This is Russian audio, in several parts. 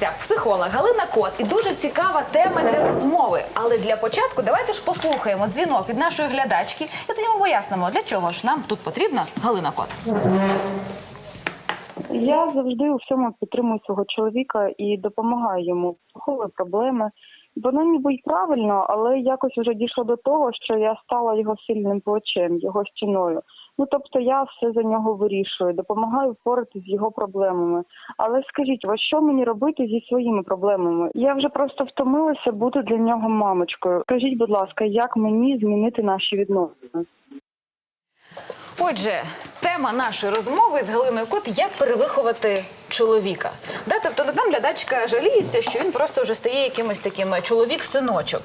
гостях психолог Галина Кот і дуже цікава тема для розмови. Але для початку давайте ж послухаємо дзвінок від нашої глядачки і тоді ми пояснимо, для чого ж нам тут потрібна Галина Кот. Я завжди у всьому підтримую свого чоловіка і допомагаю йому психові проблеми. Воно ніби й правильно, але якось вже дійшло до того, що я стала його сильним плечем, його стіною. Ну тобто я все за нього вирішую, допомагаю впоратися з його проблемами. Але скажіть, ось що мені робити зі своїми проблемами? Я вже просто втомилася бути для нього мамочкою. Скажіть, будь ласка, як мені змінити наші відносини? Отже, тема нашої розмови з Галиною Кот як перевиховати чоловіка. Да, тобто нам глядачка жаліється, що він просто вже стає якимось таким е, чоловік-синочок.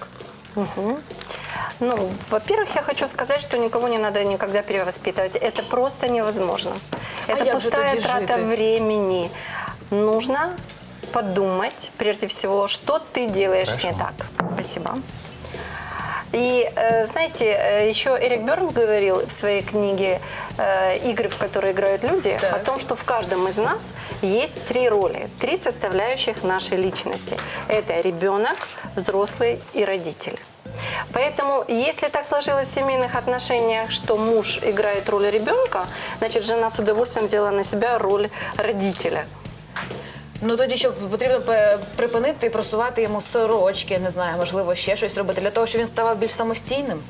Ну, во-первых, я хочу сказать, что никого не надо никогда перевоспитывать. Это просто невозможно. Это А як же пустая трата времени. Нужно подумать, прежде всего, что ты делаешь не Хорошо. так. Спасибо. И, э, знаете, э, еще Эрик Берн говорил в своей книге э, «Игры, в которые играют люди» Так. о том, что в каждом из нас есть три роли, три составляющих нашей личности. Это ребенок, взрослый и родитель. Поэтому, если так сложилось в семейных отношениях, что муж играет роль ребенка, значит, жена с удовольствием взяла на себя роль родителя. Ну тоді що потрібно пе- припинити і просувати йому сорочки, не знаю, можливо, ще щось робити для того, щоб він ставав більш самостійним.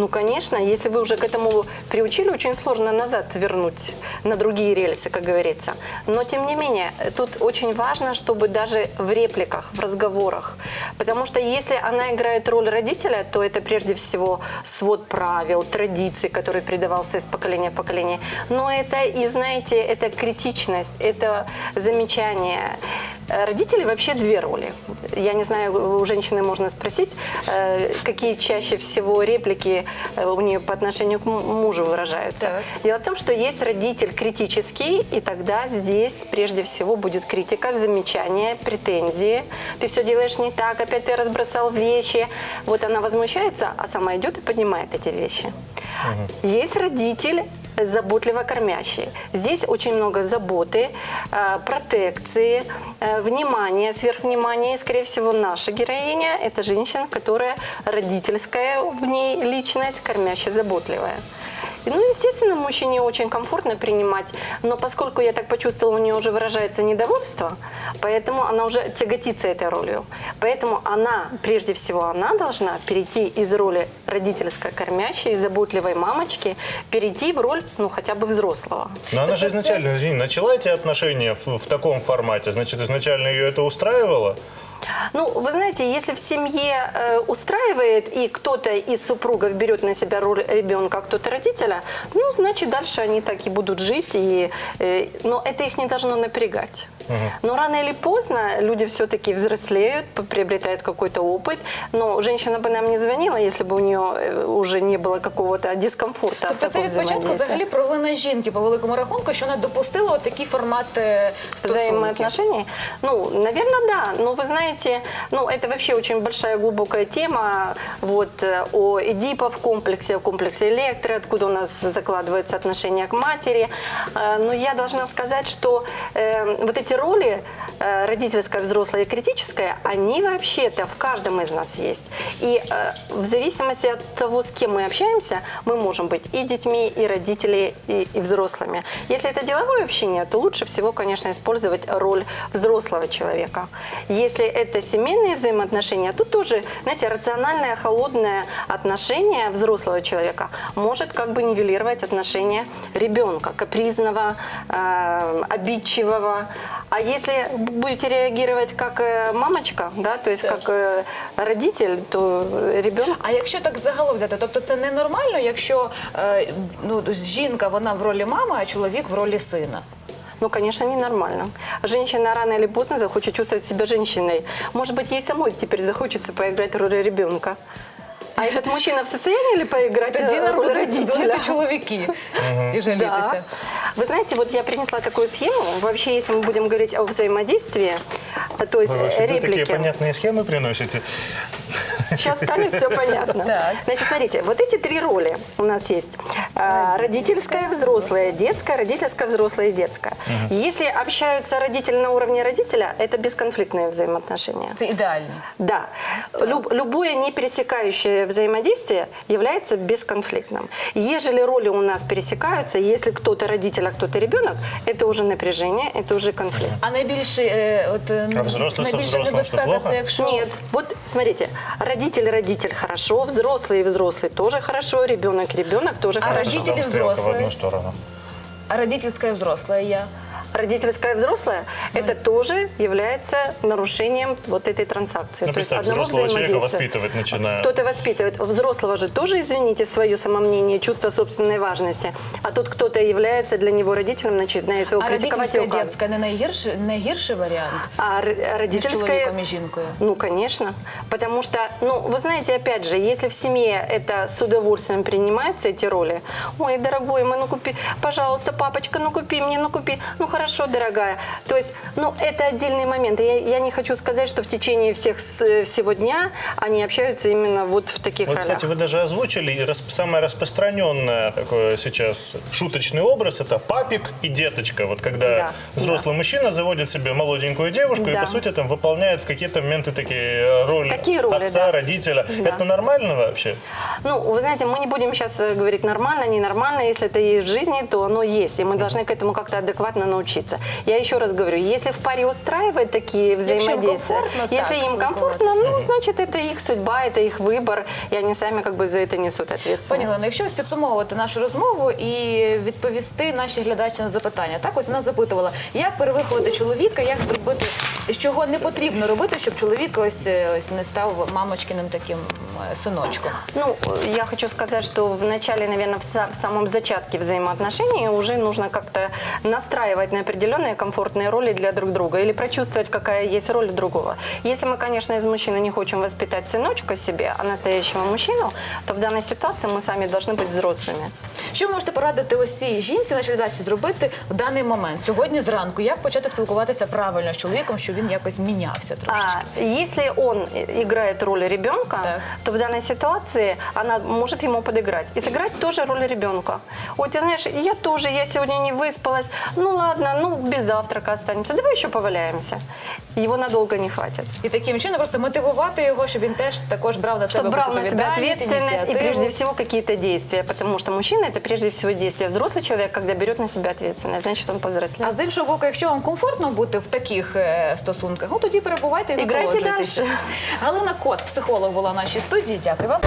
Ну, конечно, если вы уже к этому приучили, очень сложно назад вернуть на другие рельсы, как говорится. Но, тем не менее, тут очень важно, чтобы даже в репликах, в разговорах, потому что если она играет роль родителя, то это прежде всего свод правил, традиций, который передавался из поколения в поколение. Но это и, знаете, это критичность, это замечание. Э, Родители вообще две роли. Я не знаю, у женщины можно спросить, э, какие чаще всего реплики э, у нее по отношению к му- мужу выражаются. Так. Дело в том, что есть родитель критический, и тогда здесь прежде всего будет критика, замечание, претензии. Ты все делаешь не так, опять ты разбросал вещи. Вот она возмущается, а сама идет и поднимает эти вещи. Есть родитель заботливо кормящий. Здесь очень много заботы, э, протекции, э, внимания, сверхвнимания. И, скорее всего, наша героиня – это женщина, которая родительская в ней личность, кормящая, заботливая. Ну, естественно, мужчине очень комфортно принимать, но поскольку я так почувствовала, у нее уже выражается недовольство, поэтому она уже тяготится этой ролью. Поэтому она, прежде всего, она должна перейти из роли родительской кормящей, заботливой мамочки, перейти в роль, ну, хотя бы взрослого. Но она же изначально, извини, начала эти отношения в, в таком формате. Значит, изначально ее это устраивало? Ну, вы знаете, если в семье э, устраивает и кто-то из супругов берет на себя роль ребенка, а кто-то родителя, ну, значит, дальше они так и будут жить, и, э, но это их не должно напрягать. Но рано или поздно люди все-таки взрослеют, п- приобретают какой-то опыт, но женщина бы нам не звонила, если бы у нее э, уже не было какого-то дискомфорта. от Тобто це такого від початку взаимодействия. взагалі провина жінки по великому рахунку, що вона допустила от такий формат е, стосунків. взаимоотношений? Ну, наверное, да. Но вы знаете, ну, это вообще очень большая глубокая тема. Вот э, о Эдипов комплексе, о комплексе Электро, откуда у нас закладывается отношение к матери. Э, Но я должна сказать, что э, вот эти роли, э, родительская, взрослая и критическая, они вообще-то в каждом из нас есть. И э, в зависимости от того, с кем мы общаемся, мы можем быть и детьми, и родителями, и, и взрослыми. Если это деловое общение, то лучше всего, конечно, использовать роль взрослого человека. Если это семейные взаимоотношения, то тоже, знаете, рациональное, холодное отношение взрослого человека может как бы нивелировать отношение ребенка, капризного, э, обидчивого. А если будете реагировать как э, мамочка, да, то есть Так. как э, родитель, то ребенок А якщо так загалом взяти, тобто це ненормально, якщо е, ну, жінка вона в ролі мами, а чоловік в ролі сина. Ну, конечно, ненормально. Женщина рано или поздно захочет чувствовать себя женщиной. Может быть, ей самой теперь захочется поиграть роль ребенка. А этот мужчина в состоянии ли поиграть Тоді э, нам роль будуть родителя? дзвонити чоловіки і жалітися. Да. Вы знаете, вот я принесла такую схему. Вообще, если мы будем говорить о взаимодействии, то есть Вы всегда такие реплики. понятные схемы приносите. Сейчас станет все понятно. Так. Значит, смотрите, вот эти три роли у нас есть. А, Родительская, взрослая, детская, родительская, взрослая и детская. Если общаются родители на уровне родителя, это бесконфликтные взаимоотношения. Це ідеальні. Да. Люб- любое не пересекающее взаимодействие является бесконфликтным. Ежели роли у нас пересекаются, если кто-то родитель, а кто-то ребенок, это уже напряжение, это уже конфликт. А найбільше, е, от, е, А взрослий со найбільша взрослим що, небезпека плохо? це якщо... Нет, вот смотрите, родитель родитель хорошо, взрослый взрослый тоже хорошо, ребенок ребенок тоже А хорошо. родители Там стрелка в взрослые. одну сторону. А родительська взрослая я Родительская взрослая, это тоже является нарушением вот этой транзакции. Ну, То есть представь, одного взрослого человека взаимодействия. воспитывать начинают. Кто-то воспитывает. Взрослого же тоже, извините, свое самомнение, чувство собственной важности. А тут кто-то является для него родителем, начинает его А критиковать и родительська указывать. дітська не найгірший, найгірший варіант А р- між родительская... чоловіком і жінкою? Ну, конечно. Потому что, ну, вы знаете, опять же, если в семье это с удовольствием принимаются эти роли, ой, дорогой мой, ну купи, пожалуйста, папочка, ну купи мне, ну купи, ну хорошо, дорогая. То есть, ну, это отдельный момент. Я, я не хочу сказать, что в течение всех, с- всего дня они общаются именно вот в таких Вот, ролях. кстати, вы даже озвучили и рас- самое распространенное такое сейчас шуточный образ – это папик и деточка. Вот когда Да, взрослый мужчина заводит себе молоденькую девушку и, Да. по сути, там выполняет в какие-то моменты такие э, роли, Такие роли, отца, да. родителя. Да. Это нормально вообще? Ну, вы знаете, мы не будем сейчас э, говорить нормально, ненормально. Если это есть в жизни, то оно есть. И мы должны к этому как-то адекватно научиться. Я еще раз говорю, если в паре устраивает такие взаимодействия, комфортно так если им комфортно, ну, значит, это их судьба, это их выбор, и они сами как бы за это несут Пані ответственность. Олено, якщо ось підсумовувати нашу розмову і відповісти наші глядачі на запитання, так ось вона запитувала, як перевиховати чоловіка, як зробити, з чого не потрібно робити, щоб чоловік ось, е, ось не став мамочкиним таким е, синочком. Ну, э, я хочу сказать, что в начале, наверное, в, са- в самом зачатке взаимоотношений уже нужно как-то настраивать на определенные комфортные роли для друг друга или прочувствовать, какая есть роль другого. Если мы, конечно, из мужчины не хотим воспитать сыночка себе, а настоящего мужчину, то в данной ситуации мы сами должны быть взрослыми. Що ви можете порадити ось цій жінці, нашій глядачі, зробити в даний момент, сьогодні зранку, як почати спілкуватися правильно з чоловіком, щоб він якось мінявся трошки? А если он и- играет роль ребенка, Так. то в данной ситуации она может ему подыграть. И сыграть тоже роль ребенка. Ой, ты знаешь, я тоже, я сегодня не выспалась. Ну ладно, ну без завтрака останемся. Давай еще поваляемся. Его надолго не хватит. І таким чином просто мотивувати його, щоб він теж також брав на себе Чтобы брал на себя відповідальність, ответственность и ініціативу. прежде всего какие-то действия. Потому что мужчина это прежде всего действия. Взрослый человек, когда берет на себя ответственность, значит он повзрослел. А з іншого боку, якщо вам комфортно бути в таких е, стосунках, ну тоді перебувайте і Іграйте насолоджуйтесь. далі. Галина Кот, психолог, була в нашій студії. Дякую вам.